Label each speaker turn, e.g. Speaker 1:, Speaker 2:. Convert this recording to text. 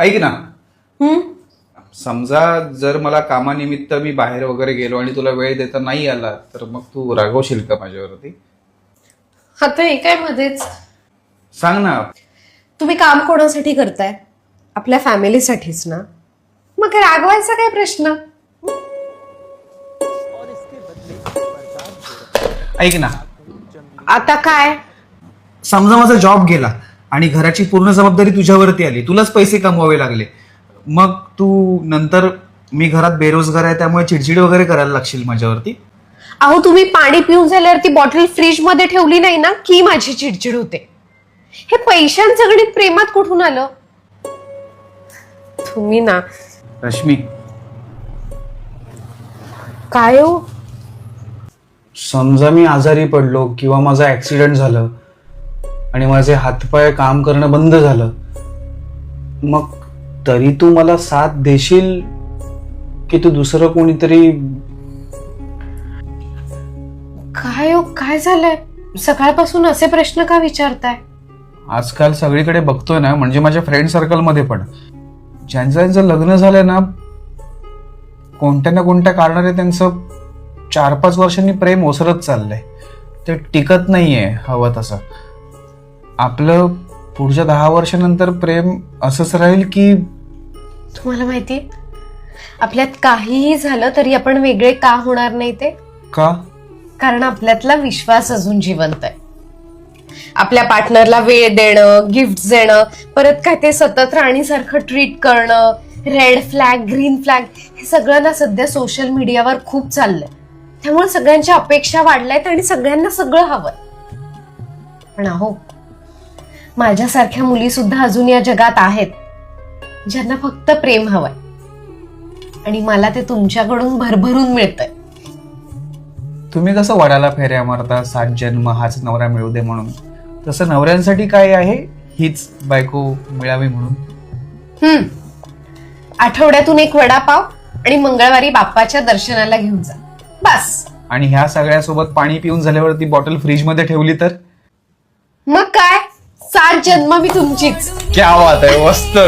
Speaker 1: ऐक ना.
Speaker 2: हम्म?
Speaker 1: समजा जर मला कामानिमित्त मी बाहेर वगैरे गेलो आणि तुला वेळ देता नाही आला तर मग तू रागवशील का माझ्यावरती?
Speaker 2: आता हे काय मध्येच?
Speaker 1: सांग ना.
Speaker 2: तुम्ही काम कोणासाठी करताय? आपल्या फॅमिलीसाठीच ना? मग काय रागवायचा काय प्रश्न?
Speaker 1: ऐक ना.
Speaker 2: आता काय?
Speaker 1: समजा माझा जॉब गेला. आणि घराची पूर्ण जबाबदारी तुझ्यावरती आली. तुलाच पैसे कमवावे लागले. मग तू नंतर मी घरात बेरोजगार आहे त्यामुळे चिडचिड वगैरे करायला लागशील माझ्यावरती?
Speaker 2: अहो तुम्ही पाणी पिऊन झाल्यावर ती बॉटल फ्रीजमध्ये ठेवली नाही ना की माझी चिडचिड होते? हे पैशांचं गणित प्रेमात कुठून आलं? तुम्ही ना.
Speaker 1: रश्मी.
Speaker 2: काय हो?
Speaker 1: समजा मी आजारी पडलो किंवा माझा ऍक्सिडेंट झालं आणि माझे हातपाय काम करणं बंद झालं. मग तरी तू मला साथ देशील की तू दुसरं कोणीतरी?
Speaker 2: काय हो काय झालंय? सकाळपासून असे प्रश्न का विचारताय?
Speaker 1: आजकाल सगळीकडे बघतोय ना म्हणजे माझ्या फ्रेंड सर्कलमध्ये पण. ज्यांचं ज्यांचं लग्न झालंय ना कोणत्या ना कोणत्या कारणाने त्यांचं चार पाच वर्षांनी प्रेम ओसरत चाललंय. ते टिकत नाहीये हवं तसं. आपलं पुढच्या दहा वर्षानंतर प्रेम असंच राहील की
Speaker 2: तुम्हाला माहिती आपल्यात काहीही झालं तरी आपण वेगळे का होणार नाही ते?
Speaker 1: का?
Speaker 2: कारण आपल्यातला विश्वास अजून जिवंत आहे. आपल्या पार्टनरला वेळ देणं गिफ्ट देणं परत काय ते सतत राणीसारखं ट्रीट करणं रेड फ्लॅग ग्रीन फ्लॅग हे सगळं ना सध्या सोशल मीडियावर खूप चाललंय. त्यामुळे सगळ्यांच्या अपेक्षा वाढल्यात आणि सगळ्यांना सगळं हवंय पण अहो माझ्यासारख्या मुली सुद्धा अजून या जगात आहेत ज्यांना फक्त प्रेम हवंय. आणि मला ते तुमच्याकडून भरभरून मिळतंय.
Speaker 1: तुम्ही कसं वडाला फेऱ्या मारता सात जन्म हाच नवरा मिळू दे म्हणून? तसं नवऱ्यांसाठी काय आहे? हीच बायको मिळावी म्हणून?
Speaker 2: हम्म. आठवड्यातून एक वडापाव आणि मंगळवारी बाप्पाच्या दर्शनाला घेऊन जा. बस.
Speaker 1: आणि ह्या सगळ्यासोबत पाणी पिऊन झाल्यावर ती बॉटल फ्रीजमध्ये ठेवली तर?
Speaker 2: मग काय? सात जन्म मी तुमचीच.
Speaker 1: क्या बात आहे मस्त.